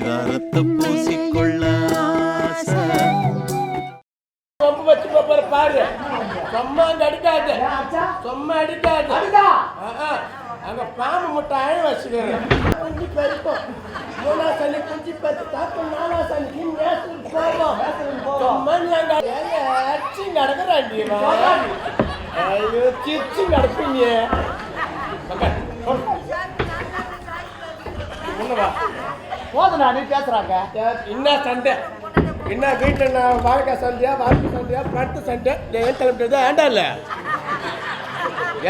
பரிதாரத்தை பூசிக்கொள்ள பாரு. சும்மா அடிக்காது. சும்மா அடிக்காது. அங்க பாம்பு முட்டை அழ வச்சுக்கிறேன் குஞ்சு பறிப்போம் மூணா சனி குஞ்சு பத்து தாக்கும் நாலா சனிக்கு நேசத்துக்கு போவோம் சும்மா நீ அங்க அச்சு நடக்கிறாண்டி ஐயோ சிச்சு நடப்பீங்க. போடு. உள்ள வா போதுண்ணா நீ பேசுறாங்க. என்ன சண்டை? என்ன வீட்டில் நான் வாழ்க்கை சண்டையா வாழ்க்கை சண்டையா பட்டு சண்டை? நான் ஏன் தலைப்பிட்டது ஏண்டா இல்ல?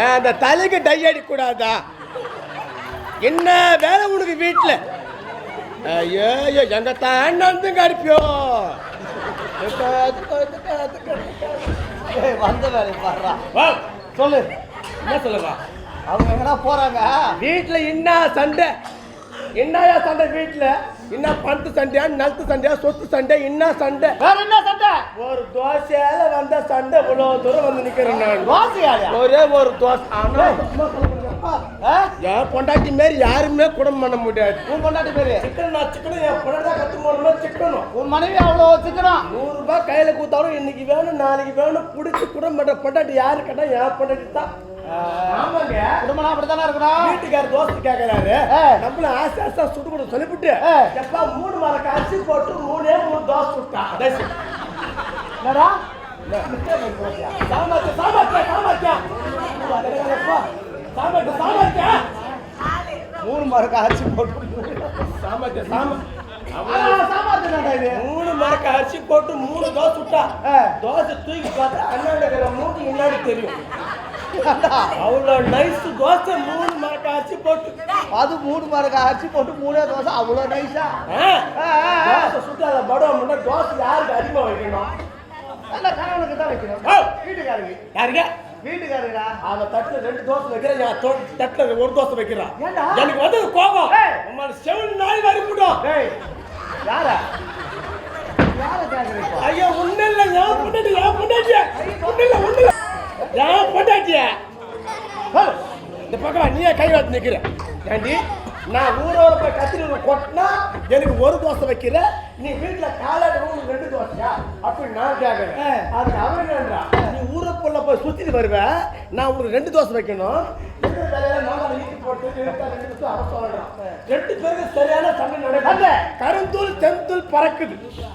ஏன் அந்த தலைக்கு டை அடிக்கூடாதா? என்ன வேலை உனக்கு வீட்டில்? ஐயோ ஐயோ எங்க அடிப்பியோ? அதுக்கு, அதுக்கு. ஏய், வந்த வேலை பாடுறா சொல்லு. என்ன சொல்லுவா அவங்க எங்கடா போறாங்க? வீட்டில் என்ன சண்டை? என்னயா சண்டை வீட்டில் என்ன பணத்து சண்டையா நலத்து சண்டையா சொத்து சண்டை என்ன சண்டை? வேற என்ன சண்டை? ஒரு தோசையால வந்த சண்டை இவ்வளவு தூரம் வந்து நிக்கிறேன் நான். தோசையாயா ஒரே ஒரு தோசை. ஆனா? என் பொண்டாட்டி மாரி யாருமே குடம் பண்ண முடியாது. உன் பொண்டாட்டி பேரு சிக்கன் நான் சிக்கனும் என் பொண்டாட்டி கத்து போனோம்னா சிக்கனும். உன் மனைவி அவ்வளோ வச்சுக்கணும் நூறு ரூபாய் கையில கூத்தாலும் இன்னைக்கு வேணும் நாளைக்கு வேணும் பிடிச்சி குடம் பண்ற பொண்டாட்டி யாரு கேட்டா என் பொண்டாட்டி தான். ஆமாங்க. குடும்பம் அப்படித்தானே இருக்கணும் வீட்டுக்காரர் தோசை கேட்கறாரு. நம்மள ஆசை ஆசை சுட்டு கொடுத்து சொல்லிவிட்டு. எப்பா மூணு மரக்கு அரிசி போட்டு மூணே மூணு தோசை சுட்டா. என்னடா? சாமர்த்தியம், சாமர்த்தியம், சாமர்த்தியம். சாமர்த்தியம், சாமர்த்தியம். மூணு மரக்கு அரிசி போட்டு சாமர்த்தியம், சாம- சாமாத்துனாடா இது. மூணு மரக்கு அரிசி போட்டு மூணு தோசை சுட்டா? ஆ. தோசை தூக்கி பார்த்தா அண்ணாண்ட மூணு முன்னாடி தெரியும். அவ்வளோ நைஸ் தோசை மூணு மரக்கு அரிசி போட்டு. அது மூணு மரக்கு அரிசி போட்டு மூணே தோசை அவ்வளோ நைஸா அதை படம் முன்னா தோசை யாருக்கு அதிகமாக வைக்கணும்? அந்த கணவனுக்கு தான் வைக்கணும். வீட்டுக்காரங்க யாருங்க? வீட்டுக்காரங்கடா அவன் தட்டுல ரெண்டு தோசை வைக்கிறேன் என் தட்டுல ஒரு தோசை வைக்கிறான்? எனக்கு வந்து கோபம். செவன் நாள் வரி போடும் டேய் யாரா யாரை கேட்குறீங்க ஐயா ஒண்ணு இல்ல என் பொண்டாட்டி என் பொண்டாட்டி ஒண்ணு இல்ல ஒண்ணு இல்ல என் பொண்டாட்டிய இந்த பக்கம் நீயே கை வாத்து நிக்கிற. ஏண்டி? நான் ஊரோட போய் கத்திரி கொட்டினா எனக்கு ஒரு தோசை வைக்கிற நீ வீட்டுல காலாட உனக்கு ரெண்டு தோசையா? அப்படி நான் கேட்கறேன் அதுக்கு அவர் என்னன்றா? நீ ஊருக்குள்ள போய் சுத்திட்டு வருவ நான் உனக்கு ரெண்டு தோசை வைக்கணும். அதை போட்டு ரெண்டு பேருக்கு சரியான சண்டை நடக்குது. கருந்தூள் தென்தூள் பறக்குது.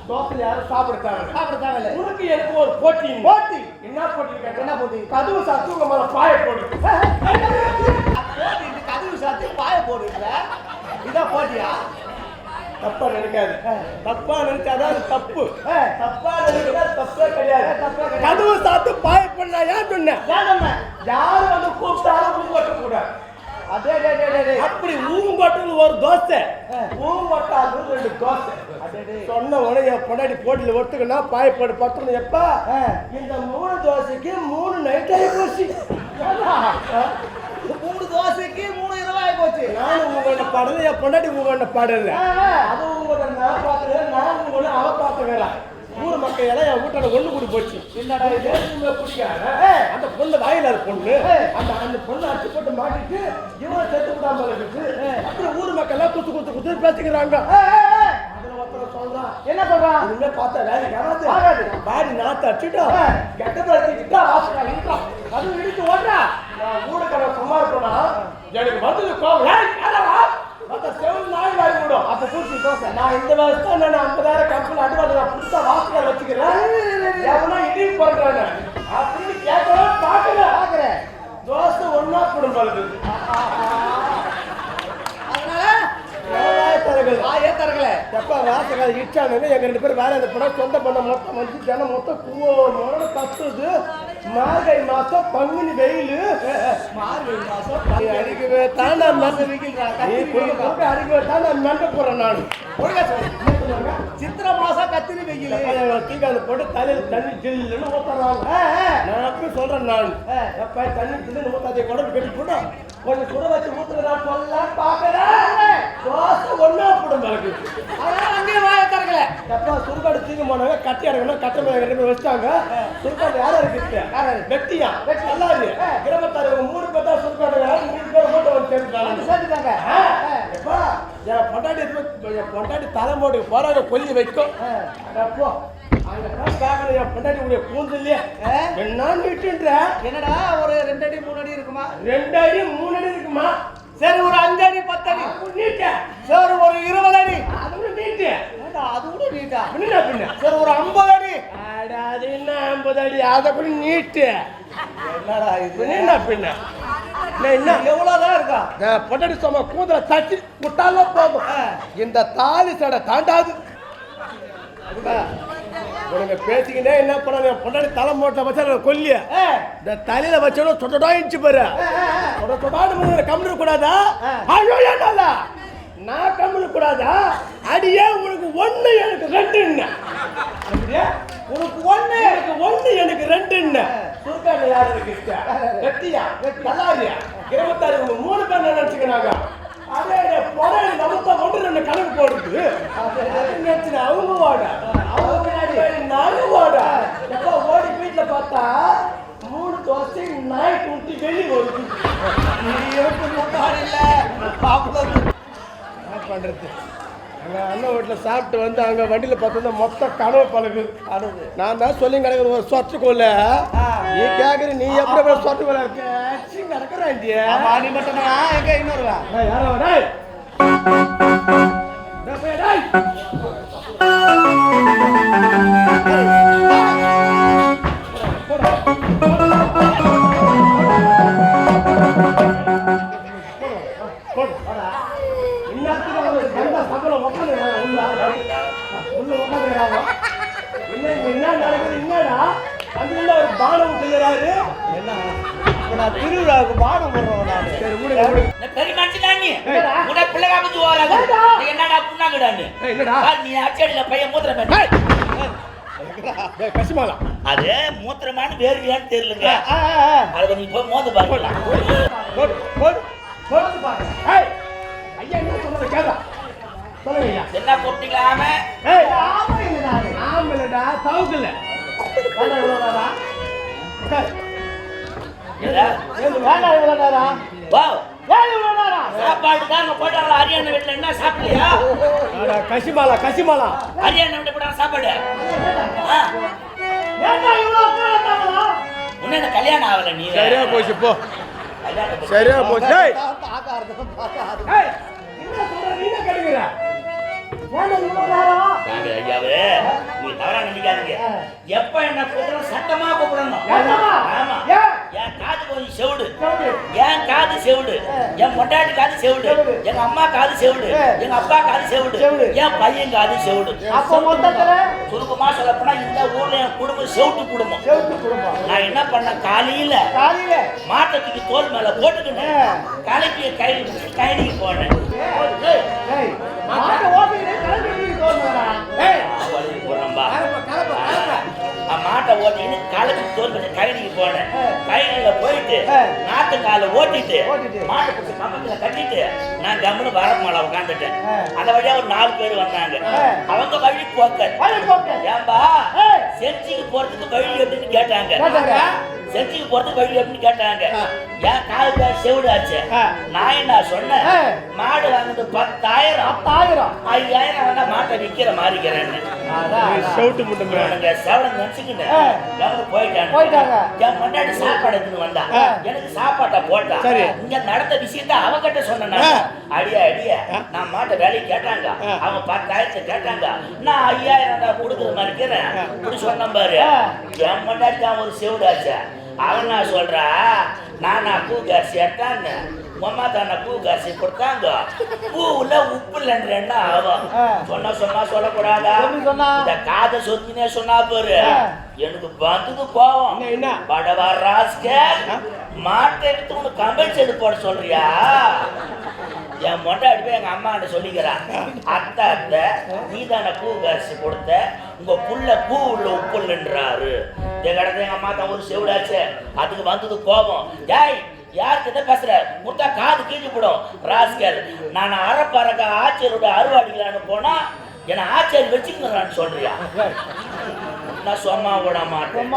தோசை யாரும் சாப்பிடுறாங்க சாப்பிடுறாங்கல்ல. உனக்கு எனக்கு ஒரு போட்டி. போட்டி. என்ன போட்டி என்ன போட்டி? கதவு சாத்து உங்க மேல பாய போடு போட்டு கதவு சாத்தி பாய போடுற இதான் போட்டியா தப்பா நினைக்காது. தப்பா நினைச்சாதான் அது தப்பு. தப்பா நினைக்கிறா தப்பே கிடையாது. கதவு சாத்து பாய பண்ணா ஏன் சொன்ன? யாரு வந்து கூப்பிட்டாலும் ஊங்கொட்ட கூடாது அதே அப்படி ஊங்கொட்டது ஒரு தோசை. ஆ. ஊங்கொட்டாது ரெண்டு தோசை. சொன்ன உடனே என் பொண்டாடி போட்டியில் ஒத்துக்கனா பாயப்பாடு பத்தணும் எப்பா. இந்த மூணு தோசைக்கு மூணு நைட் ஆகி போச்சு மூணு தோசைக்கு மூணு இருபாய் போச்சு நானும் உங்களோட பாடல என் பொண்டாடி உங்களோட பாடல. அது உங்களோட நான் பார்த்துக்கிறேன் நான் உங்களோட அவ பார்த்துக்கிறேன் ஊர் மக்கள் எல்லாம் என் வீட்டோட ஒண்ணு கூடி போச்சு. அந்த பொண்ணு வாயில பொண்ணு. அந்த அந்த பொண்ணு அடிச்சு போட்டு மாட்டிட்டு இவனை செத்து விடாம இருக்குது அப்புறம் ஊர் மக்கள் எல்லாம் குத்து குத்து குத்து பேசிக்கிறாங்க. என்ன சொல்றான்? இனிமே பார்த்தா வேலைக்கு ஆகாது. ஆகாது பாடி நாத்த அடிச்சுட்டோம் ஆ. கெட்ட பழக்கிட்டா வாசல் இழுக்கலாம் அது இடிச்சு ஓடுறா. நான் ஊருக்கார சும்மா இருப்பேனா எனக்கு வந்தது கோவம் ஏய், யாரா? மத்த செவன் விடும் அப்ப பூச்சி தோசை. நான் இந்த வருஷம் நான் ஐம்பதாயிரம் கம்பெனி அட்வான்ஸ் நான் புதுசா வாசல் வச்சுக்கிறேன். எவனா இடி பண்றாங்க அப்படின்னு கேட்கலாம் பார்க்கல. பாக்குறேன் தோசை ஒன்னா குடும்பம் எங்க ரெண்டு பேரும் வேற இந்த படம் சொந்த பண்ண மொத்தம் வந்து ஜனம் மொத்தம் குவோட கத்துது மார்கழி மாசம் பங்குனி வெயில். மார்கழி மாசம் அடிக்கவே தான் நான் மெல்ல விக்கிறான் அடிக்கவே தான் நான். மெல்ல போறேன் நான் ஒழுங்கா. வெயில் தீக்காது போட்டு தலையில தண்ணி ஜில்லுன்னு ஊத்துறாங்க நான் அப்படி சொல்றேன் நான். எப்ப தண்ணி ஜில்லுன்னு ஊத்தாதே குடம்பு கட்டி போட்டு கொஞ்சம் சுட வச்சு ஊத்துறேன் சொல்லலாம் பாக்குறேன் தோசை போடும் இருக்குது அதனால அங்கேயும் வாயை தரகல எப்பா சுருக்காடு தூக்கி போனாங்க கட்டி இறங்கணும் கட்ட மேல பேர் வச்சிட்டாங்க. சுருக்காடு யாரும் இருக்கு? வெட்டியா? நல்லா இருக்கு இருபத்தாறு மூணு பேர் தான் சுருக்காடு மூணு பேர் மூட்டை வந்து சேர்த்துட்டாங்க சேர்த்துட்டாங்க எப்பா என் பொண்டாட்டி எடுத்து என் பொண்டாட்டி தலைமோடு போறாங்க கொல்லி வைக்கும். நீட்டுன்ற என்னடா ஒரு ரெண்டு அடி மூணு அடி இருக்குமா ரெண்டு அடி மூணு அடி இருக்குமா? சரி ஒரு அஞ்சு அடி பத்து அடி அது நீட்ட. சரி ஒரு இருபது அடி அது நீட்டு. அது கூட நீட்டா? பின்ன பின்ன. சரி ஒரு ஐம்பது அடி அது என்ன ஐம்பது அடி அதை கூட நீட்டு. என்னடா இது? என்ன பின்ன. என்ன, எவ்வளவுதான் இருக்கா? இந்த பொண்டாட்டி சும்மா கூந்தல தட்டி விட்டாலும் போதும் ஆ. இந்த தாலி சடை தாண்டாது. உனக்கு பேசிக்கினே என்ன பண்ண பொண்டாட்டி தலை மூட்டை வச்சா கொல்லிய. இந்த தலையில வச்சோட சொட்டடா இன்ச்சு பாரு. சொடாடு கம்மிட கூடாதா நான் கம்மிட கூடாதா அடியே உனக்கு ஒண்ணு எனக்கு ரெண்டு உனக்கு ஒண்ணு எனக்கு ஒண்ணு எனக்கு ரெண்டு சுருக்காடு யாரு இருக்கு கட்டியா இருபத்தாறு மூணு பேர் நினைச்சுக்கிறாங்க கணக்கு போடுறது அவங்க ஓட அவங்க பின்னாடி நாங்க ஓட எப்போ ஓடி வீட்டுல பார்த்தா மூணு தோசை நாய் குட்டி வெளியே என்ன பண்றது? அங்க அண்ணன் வீட்டுல சாப்பிட்டு வந்து அங்க வண்டியில பார்த்தா மொத்த கனவு அழுது நான் தான் சொல்லி கிடக்குற ஒரு சொட்டுக்குள்ள ஆ. நீ கேக்குற நீ எப்படி சொட்டுக்குள்ள இருக்க? கிடக்குறாண்டிய ஆமா நீ மட்டும் தான் எங்க இன்னொருவா? யாரோ டேய். என்ன நடக்குது என்னடா அதுல ஒரு பானம் விட்டுக்கிறாரு என்ன இப்ப நான் திருவிழாவுக்கு பாடம் போடுறவன் நான். சரி விடுங்க விடுங்க இந்த பெரிய மனுஷன் நீ என்னடா? உட பிள்ளை காமிச்சு ஓராது ஏண்டா? என்னடா புண்ணாங்கடா நீ என்னடா? நீ அச்சடியில பையன் கசிமாலா அது மூத்திரமான வேர்வையான்னு தெரியலங்க. அதை நீ போய் மோந்து பாருங்களா அங்க போட்டாங்களா ஹரியானா வீட்டுல என்ன சாப்பிடலையா? அட கசிமாலா கசிமாலா. ஹரியானா வீட்டுல போட்டாங்க சாப்பாடு. உன்ன என்ன கல்யாணம் ஆகல நீ. சரியா போச்சு போ. சரியா போச்சு. நீ என்ன தவறா நினைக்காதீங்க. எப்ப கூப்பிடணும்? சத்தமா கூப்பிடணும்? ஆமா? என் காது கொஞ்சம் செவிடு. என் காது செவிடு. என் பொண்டாட்டி காது செவிடு. எங்க அம்மா காது செவிடு. எங்க அப்பா காது செவிடு. என் பையன் காது செவிடு. அப்ப மொத்தத்துல? சுருக்கமா சொல்ல போனா இந்த ஊர்ல என் குடும்பம் செவிட்டு குடும்பம். நான் என்ன பண்ண? காலையில காலையில? மாட்டத்துக்கு தோல் மேல போட்டுக்கினேன். ஏ. கலைக்கு கை கைனிக்கு போனேன். மாட்டை மாட்டை ஓட்டின்னு களைச்சு தோல் பண்ணி கழனிக்கு போனேன். கழனியில போயிட்டு. நாட்டு கால ஓட்டிட்டு. மாட்டை பிடிச்சி பக்கத்துல கட்டிட்டு நான் கம்முனு வரமால உட்காந்துட்டேன் ஆ. அந்த வழியா ஒரு நாலு பேர் வந்தாங்க. அவங்க வழி போக்க. ஏன்பா. செஞ்சிக்கு போறதுக்கு வழி எப்படின்னு கேட்டாங்க செஞ்சிக்கு போறதுக்கு வழி எப்படின்னு கேட்டாங்க. ஏன் காது பேர் செவிடாச்சு. நான் என்ன சொன்னேன். மாடு வாங்குறது பத்தாயிரம் பத்தாயிரம். ஐயாயிரம் வந்தா மாட்டை ஏய், அதான். செவுட்டு முட்டும் இவனுங்க செவடன் நினைச்சுக்கிட்டு ஆ. கவனம் போயிட்டாங்க போயிட்டாங்க. என் முன்னாடி சாப்பாடு எடுத்துன்னு வந்தா ஆ. எனக்கு சாப்பாட்டை போட்டா சரி. இங்க நடந்த விஷயத்த அவகிட்ட சொன்னேன். அடியா அடியா. நான் மாட்ட வேலையை கேட்டாங்க. அவங்க பத்தாயிரத்தை கேட்டாங்க நான் ஐயாயிரம் தான் கொடுக்குற மாதிரி இருக்கிறேன். இப்படி சொன்னேன் பாரு. என் முன்னாடி தான் ஒரு செவிடாச்சா அவன் நான் சொல்றா? நான் பூ காசி எடுத்தாங்க உமா தானே பூ காசி கொடுத்தாங்க. பூவுல உப்பு இல்லைன்றா ஆகும். சொன்னா சொன்னா சொல்லக்கூடாதா? இந்த காதை சொத்தினே சொன்னா பாரு. எனக்கு வந்தது கோவம்? படவா ராஸ்கல். மாட்டை எடுத்து உனக்கு கம்பல் செடு போட சொல்றியா? என் மொண்டாடி போய் எங்க அம்மா கிட்ட சொல்லிக்கிறான் அத்தை அத்தை நீ தானே பூ காசு கொடுத்த. உங்க புள்ள பூ உள்ள உப்பு இல்லைன்றாரு. எங்க இடத்துல எங்க அம்மா தான் ஒரு செவிடாச்சு. அதுக்கு வந்தது கோபம். டேய் யார்கிட்ட பேசுற? முத்தா காது கீழி போடும். ராஸ்கல் நான் அறப்பறக்க ஆச்சரியோட அருவாடிக்கலான்னு போனா என்னை ஆச்சரி வச்சுக்கிறான்னு சொல்றியா? நான் சும்மா விட மாட்டேன்.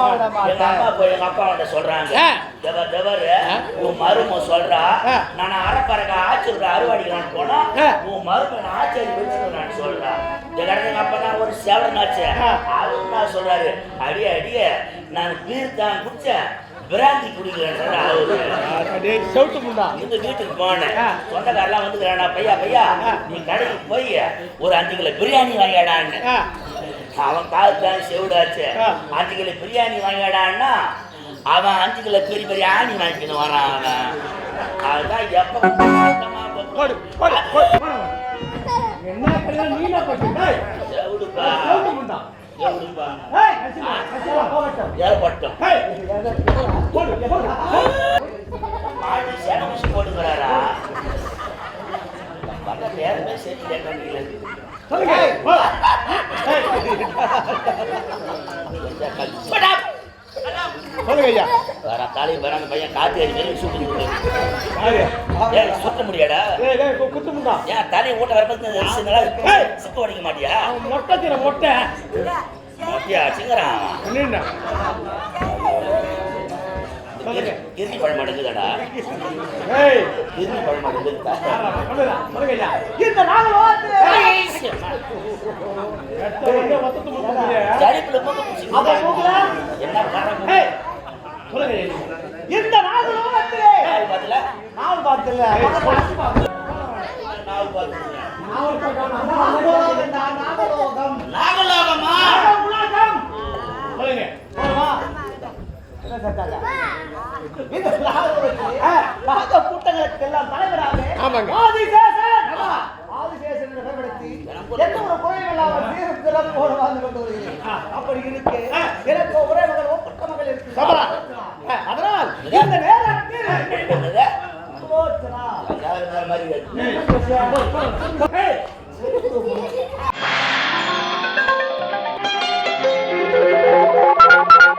எங்க அம்மா போய் எங்க அப்பா கிட்ட சொல்றாங்க. ஆ. தேவர் தேவர் உன் மரும சொல்றா. நான் அரைப்பறக்க ஆச்சரிக்க அறுவாடிக்கலான்னு போனா. உன் மரும நான் ஆச்சரி வச்சுக்கலான்னு சொல்றா கடை எங்க அப்பா தான் ஒரு சேவனாச்சு. அவர் என்ன சொல்றாரு? அடியே அடியே நான் பீர் தான் குடிச்சேன் பிராந்தி குடிக்கிறேன் செவுட்டு முண்டா இந்த வீட்டுக்கு போனேன். சொந்தக்காரெல்லாம் வந்துக்கிறானா பையா பையா. நீ கடைக்கு போய் ஒரு அஞ்சு கிலோ பிரியாணி வாங்கிடான்னு அவன் காலத்தான் செவிடாச்சு. அஞ்சு கிலோ பிரியாணி வாங்கிடான்னா அவன் அஞ்சு கிலோ பெரிய பெரிய ஆணி வாங்கிக்கணும் வரான் அவன். அதுதான் எப்ப. என்ன கல்யாணம் நீ என்ன பண்ணி ஏற்பட்டோம் போட்டுக்கிறாரா நேரமே சரியில்லை கண்டியில் சொல்லுங்க ஐயா. வர தாலி வர அந்த பையன் காத்து அடி சுட்டு சுத்த முடியாடா குத்து முண்டா. ஏன் தலையை வரும்போது ஏய். சிப்பு உடைக்க மாட்டியா? மொட்டை தீர மொட்டை. மாட்டியா. கிருமி பழம் அடங்குதாடா? கிருமி பழம் அடங்குதா? என்ன பண்ற ஏய் சொல்லுங்க ஐயா இந்த நாள் பார்த்துல நாள் பாத்துல நாகலோகம். நாகலோகம் உலகம் சொல்லுங்க? இந்த நாகலோகத்திலே நாக கூட்டங்களுக்கெல்லாம் தலைவராக ஆமாங்க.